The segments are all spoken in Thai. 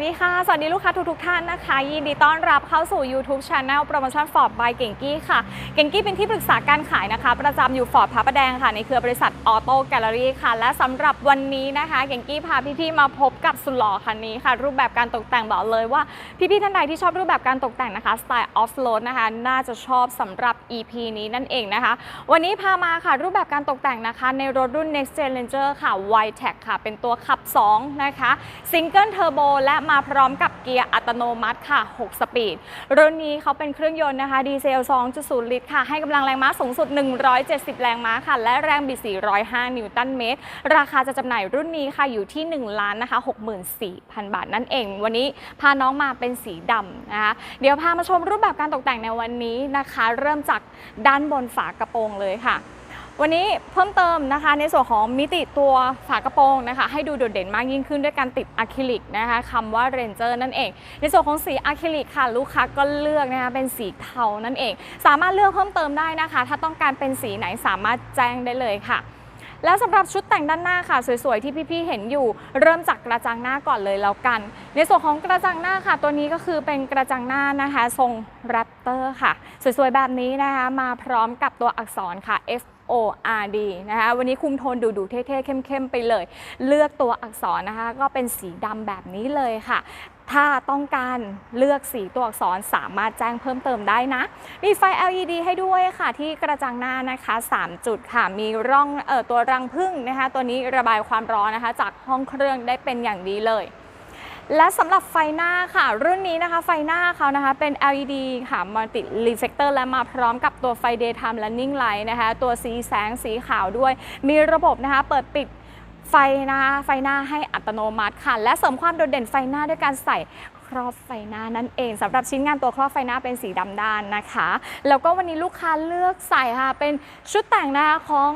วัสดีค่ะ สวัสดีลูกค้าทุกทุกท่านนะคะ ยินดีต้อนรับเข้าสู่ YouTube Channel โปรโมชั่นฟอร์ดบายเก่งกี้ค่ะ เก่งกี้เป็นที่ปรึกษาการขายนะคะ ประจำอยู่ฟอร์ดพระประแดงค่ะ ในเครือบริษัทออโต้แกลเลอรี่ค่ะ และสำหรับวันนี้นะคะ เก่งกี้พาพี่ๆมาพบกับสุดหล่อคันนี้ค่ะ รูปแบบการตกแต่งบอกเลยว่า พี่ๆท่านใดที่ชอบรูปแบบการตกแต่งนะคะสไตล์ออฟโรดนะคะ น่าจะชอบสำหรับ EP นี้นั่นเองนะคะ วันนี้พามาค่ะรูปแบบการตกแต่งนะคะ ในรถรุ่น Next Gen Ranger ค่ะ y t e c ค่ะ เป็นตัวขับ 2 นะคะ Single Turbo และมาพร้อมกับเกียร์อัตโนมัติค่ะ 6 สปีด รุ่นนี้เขาเป็นเครื่องยนต์นะคะดีเซล 2.0 ลิตรค่ะ ให้กำลังแรงม้าสูงสุด 170 แรงม้าค่ะ และแรงบิด 405 นิวตันเมตร ราคาจะจำหน่ายรุ่นนี้ค่ะอยู่ที่ 1 ล้านนะคะ 64,000 บาทนั่นเอง วันนี้พาน้องมาเป็นสีดำนะคะ เดี๋ยวพามาชมรูปแบบการตกแต่งในวันนี้นะคะ เริ่มจากด้านบนฝากระโปรงเลยค่ะ วันนี้เพิ่มเติมนะคะในส่วนของมิติตัวฝากระโปรงนะคะ ให้ดูโดดเด่นมากยิ่งขึ้นด้วยการติดอะคริลิกนะคะคำว่า Ranger นั่นเอง ในส่วนของสีอะคริลิกค่ะ ลูกค้าก็เลือกนะคะเป็นสีเทานั่นเอง สามารถเลือกเพิ่มเติมได้นะคะ ถ้าต้องการเป็นสีไหนสามารถแจ้งได้เลยค่ะแล้วสำหรับชุดแต่งด้านหน้าค่ะ สวยๆ ที่พี่ๆ เห็นอยู่ เริ่มจากกระจังหน้าก่อนเลยแล้วกัน ในส่วนของกระจังหน้าค่ะ ตัวนี้ก็คือเป็นกระจังหน้านะคะ ทรงแรปเตอร์ค่ะ สวยๆ แบบนี้นะคะ มาพร้อมกับตัวอักษรค่ะ F O R D นะคะวันนี้คุมโทนดูๆเท่ๆเข้มๆไปเลย เลือกตัวอักษรนะคะก็เป็นสีดำแบบนี้เลยค่ะถ้าต้องการเลือกสีตัวอักษรสามารถแจ้งเพิ่มเติมได้นะ มีไฟ LED ให้ด้วยค่ะ ที่กระจังหน้านะคะ 3 จุดค่ะ มีร่องออตัวรังผึ้งนะคะ ตัวนี้ระบายความร้อนนะคะ จากห้องเครื่องได้เป็นอย่างดีเลย และสำหรับไฟหน้าค่ะ รุ่นนี้นะคะไฟหน้าเขานะคะเป็น LED ค่ะมัลติ reflector และมาพร้อมกับตัวไฟ daytime running light นะคะตัวสีแสงสีขาวด้วย มีระบบนะคะเปิดปิดไฟหนะคะไฟหน้าให้อัตโนมัติค่ะ และเสริมความโดดเด่นไฟหน้าด้วยการใส่ครอบไฟหน้านั่นเองสำหรับชิ้นงานตัวครอบไฟหน้าเป็นสีดำด้านนะคะ แล้วก็วันนี้ลูกค้าเลือกใส่ค่ะ เป็นชุดแต่งนะคะของ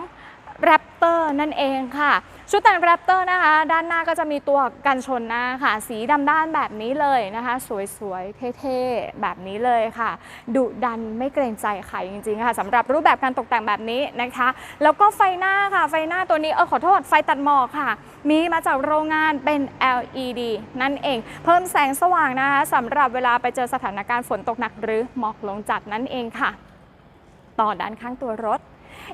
แรป เตอร์นั่นเองค่ะ ชุดแต่งแรปเตอร์นะคะ ด้านหน้าก็จะมีตัวกันชนหน้าค่ะ สีดำด้านแบบนี้เลยนะคะ สวยๆ เท่ๆ แบบนี้เลยค่ะ ดุดันไม่เกรงใจใครจริงๆค่ะสำหรับรูปแบบการตกแต่งแบบนี้นะคะ แล้วก็ไฟหน้าค่ะ ไฟหน้าตัวนี้เออขอโทษไฟตัดหมอกค่ะ มีมาจากโรงงานเป็น LED นั่นเอง เพิ่มแสงสว่างนะคะสำหรับเวลาไปเจอสถานการณ์ฝนตกหนักหรือหมอกลงจัดนั่นเองค่ะ ต่อด้านข้างตัวรถ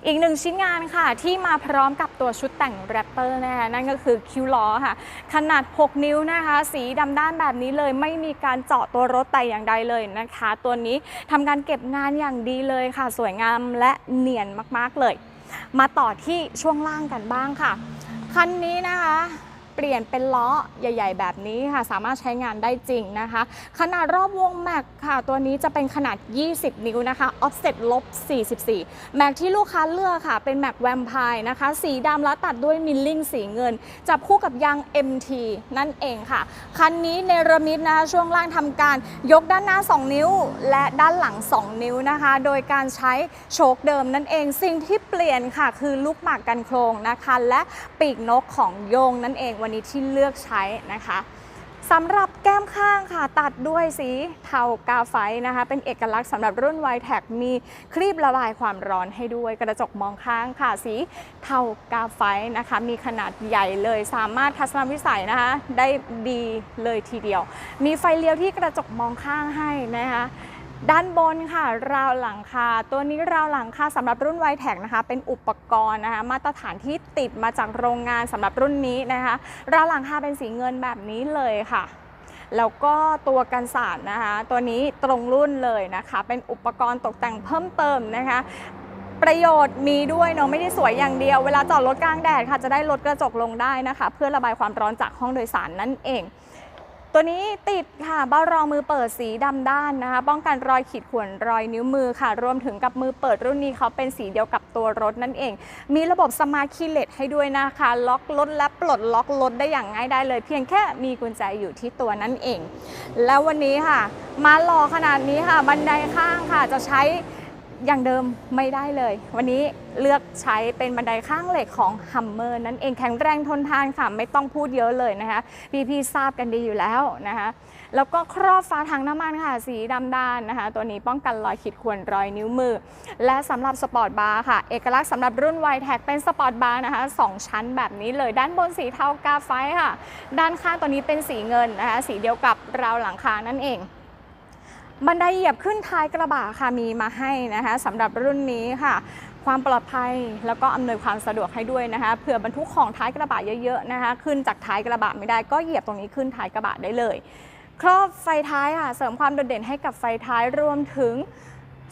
อีกหนึ่งชิ้นงานค่ะ ที่มาพร้อมกับตัวชุดแต่งแรปเปอร์นะคะนั่นก็คือคิวล้อค่ะ ขนาด 6 นิ้วนะคะ สีดำด้านแบบนี้เลยไม่มีการเจาะตัวรถแต่อย่างใดเลยนะคะ ตัวนี้ทำการเก็บงานอย่างดีเลยค่ะ สวยงามและเนียนมากๆเลย มาต่อที่ช่วงล่างกันบ้างค่ะคันนี้นะคะ เปลี่ยนเป็นล้อใหญ่ ๆ แบบนี้ค่ะ สามารถใช้งานได้จริงนะคะ ขนาดรอบวงแม็กค่ะ ตัวนี้จะเป็นขนาด 20 นิ้วนะคะ offset ลบ 44 แม็กที่ลูกค้าเลือกค่ะ เป็นแม็กแวมไพร์นะคะ สีดำแล้วตัดด้วยมิลลิ่งสีเงิน จับคู่กับยาง MT นั่นเองค่ะ คันนี้เนรมิตนะคะช่วงล่างทำการยกด้านหน้า 2 นิ้ว และด้านหลัง 2 นิ้วนะคะ โดยการใช้โชคเดิมนั่นเอง สิ่งที่เปลี่ยนค่ะ คือลูกหมากกันโครงนะคะ และปีกนกของโยงนั่นเองวันนี้ที่เลือกใช้นะคะสำหรับแก้มข้างค่ะ ตัดด้วยสีเทากาไฟนะคะ เป็นเอกลักษณ์สำหรับรุ่น y t e c มีครีบระบายความร้อนให้ด้วยกระจกมองข้างค่ะ สีเทากาไฟนะคะ มีขนาดใหญ่เลยสามารถทัศนวิสัยนะคะ ได้ดีเลยทีเดียว มีไฟเลี้ยวที่กระจกมองข้างให้นะคะ ด้านบนค่ะ ราวหลังคา ตัวนี้ราวหลังคาสำหรับรุ่นไวแท็กนะคะ เป็นอุปกรณ์นะคะ มาตรฐานที่ติดมาจากโรงงานสำหรับรุ่นนี้นะคะ ราวหลังคาเป็นสีเงินแบบนี้เลยค่ะแล้วก็ตัวกันสาดนะคะ ตัวนี้ตรงรุ่นเลยนะคะ เป็นอุปกรณ์ตกแต่งเพิ่มเติมนะคะ ประโยชน์มีด้วยเนาะไม่ได้สวยอย่างเดียว เวลาจอดรถกลางแดดค่ะจะได้ลดกระจกลงได้นะคะ เพื่อระบายความร้อนจากห้องโดยสารนั่นเอง ตัวนี้ติดค่ะเบ้ารองมือเปิดสีดำด้านนะคะ ป้องกันรอยขีดข่วนรอยนิ้วมือค่ะ รวมถึงกับมือเปิดรุ่นนี้เขาเป็นสีเดียวกับตัวรถนั่นเอง มีระบบสมาร์ทคีย์เลสให้ด้วยนะคะ ล็อกรถและปลดล็อกรถได้อย่างง่ายได้เลย เพียงแค่มีกุญแจอยู่ที่ตัวนั่นเอง แล้ววันนี้ค่ะ มาหล่อขนาดนี้ค่ะ บันไดข้างค่ะจะใช้ อย่างเดิมไม่ได้เลย วันนี้เลือกใช้เป็นบันไดข้างเหล็กของ Hummer นั่นเองแข็งแรงทนทานค่ะ ไม่ต้องพูดเยอะเลยนะคะพี่ๆทราบกันดีอยู่แล้วนะคะแล้วก็ครอบฝาถังน้ำมันค่ะ สีดำด้านนะคะ ตัวนี้ป้องกันรอยขีดข่วนรอยนิ้วมือ และสำหรับสปอร์ตบาร์ค่ะ เอกลักษณ์สำหรับรุ่นไวแท็กเป็นสปอร์ตบาร์นะคะสองชั้นแบบนี้เลยด้านบนสีเทากาไฟค่ะ ด้านข้างตัวนี้เป็นสีเงินนะคะสีเดียวกับราวหลังคานั่นเอง บันไดเหยียบขึ้นท้ายกระบะค่ะมีมาให้นะคะสำหรับรุ่นนี้ค่ะ ความปลอดภัยแล้วก็อำนวยความสะดวกให้ด้วยนะคะเผื่อบรรทุกของท้ายกระบะเยอะๆนะคะ ขึ้นจากท้ายกระบะไม่ได้ก็เหยียบตรงนี้ขึ้นท้ายกระบะได้เลย ครอบไฟท้ายค่ะเสริมความโดดเด่นให้กับไฟท้ายรวมถึง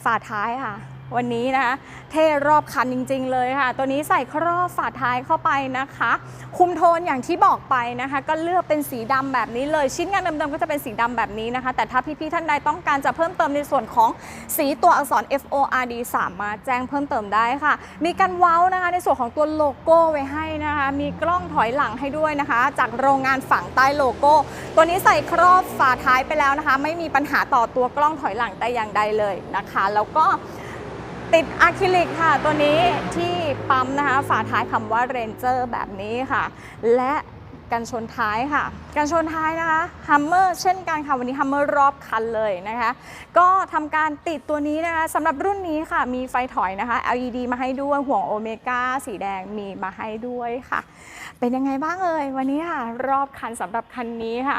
ฝาท้ายค่ะ วันนี้นะคะ เท่รอบคันจริง ๆ เลยค่ะ ตัวนี้ใส่ครอบฝาท้ายเข้าไปนะคะ คุมโทนอย่างที่บอกไปนะคะ ก็เลือกเป็นสีดำแบบนี้เลย ชิ้นงานเดิมๆก็จะเป็นสีดำแบบนี้นะคะ แต่ถ้าพี่ๆท่านใดต้องการจะเพิ่มเติมในส่วนของสีตัวอักษร F O R D สามารถแจ้งเพิ่มเติมได้ค่ะ มีการเว้านะคะ ในส่วนของตัวโลโก้ไว้ให้นะคะ มีกล้องถอยหลังให้ด้วยนะคะ จากโรงงานฝั่งใต้โลโก้ ตัวนี้ใส่ครอบฝาท้ายไปแล้วนะคะ ไม่มีปัญหาต่อตัวกล้องถอยหลังแต่อย่างใดเลยนะคะ แล้วก็ ติดอะคริลิกค่ะ ตัวนี้ที่ปั๊มนะคะ ฝาท้ายคำว่า Ranger แบบนี้ค่ะ และ กันชนท้ายค่ะ กันชนท้ายนะคะฮัมเมอร์เช่นกันค่ะ วันนี้ฮัมเมอร์รอบคันเลยนะคะ ก็ทำการติดตัวนี้นะคะสำหรับรุ่นนี้ค่ะ มีไฟถอยนะคะ LED มาให้ด้วย ห่วงโอเมก้าสีแดงมีมาให้ด้วยค่ะ เป็นยังไงบ้างเอ่ยวันนี้ค่ะ รอบคันสำหรับคันนี้ค่ะ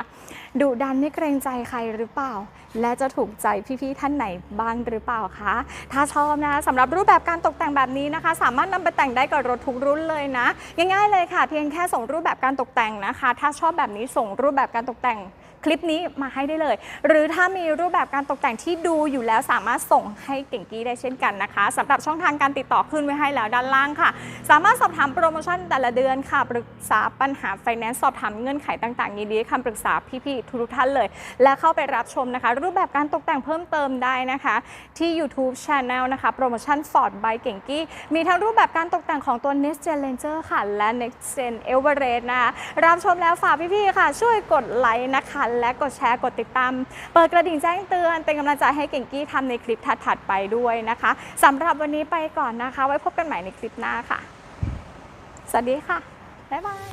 ดุดันไม่เกรงใจใครหรือเปล่า และจะถูกใจพี่ๆท่านไหนบ้างหรือเปล่าคะถ้าชอบนะคะสำหรับรูปแบบการตกแต่งแบบนี้นะคะ สามารถนำไปแต่งได้กับรถทุกรุ่นเลยนะง่ายๆเลยค่ะ เพียงแค่ส่งรูปแบบการตกแต่งนะคะ ถ้าชอบแบบนี้ส่งรูปแบบการตกแต่งคลิปนี้มาให้ได้เลย หรือถ้ามีรูปแบบการตกแต่งที่ดูอยู่แล้วสามารถส่งให้เก่งกี้ได้เช่นกันนะคะสำหรับช่องทางการติดต่อขึ้นไว้ให้แล้วด้านล่างค่ะ สามารถสอบถามโปรโมชั่นแต่ละเดือนค่ะ ปรึกษาปัญหาไฟแนนซ์สอบถามเงื่อนไขต่างๆยินดีคำปรึกษาพี่ๆทุกท่านเลย และเข้าไปรับชมนะคะ รูปแบบการตกแต่งเพิ่มเติมได้นะคะ ที่ YouTube Channel นะคะโปรโมชั่น Ford by เก่งกี้มีทั้งรูปแบบการตกแต่งของตัว Next Gen Ranger ค่ะและ Next Gen Everest นะคะรับชมแล้วฝากพี่ๆค่ะ ช่วยกดไลค์นะคะ และกดแชร์กดติดตาม เปิดกระดิ่งแจ้งเตือน เป็นกำลังใจให้เก่งกี้ทำในคลิปถัดๆไปด้วยนะคะสำหรับวันนี้ไปก่อนนะคะ ไว้พบกันใหม่ในคลิปหน้าค่ะ สวัสดีค่ะ บ๊ายบาย